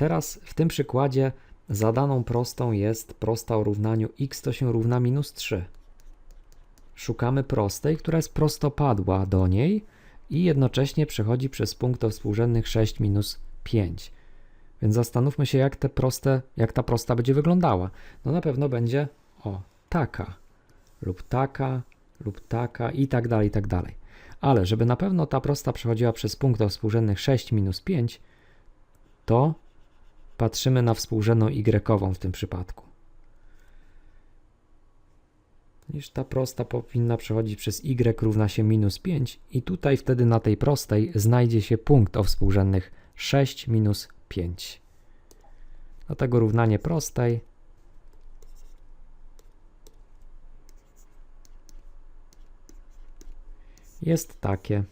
teraz w tym przykładzie zadaną prostą jest prosta o równaniu x to się równa minus 3. Szukamy prostej, która jest prostopadła do niej i jednocześnie przechodzi przez punkt o współrzędnych 6 minus 5. Więc zastanówmy się, jak, te proste, jak ta prosta będzie wyglądała. No na pewno będzie o taka lub taka lub taka i tak dalej, i tak dalej. Ale żeby na pewno ta prosta przechodziła przez punkt o współrzędnych 6 minus 5, to patrzymy na współrzędną y w tym przypadku. Niż ta prosta powinna przechodzić przez y równa się minus 5 i tutaj wtedy na tej prostej znajdzie się punkt o współrzędnych 6 minus 5. Dlatego równanie prostej jest takie.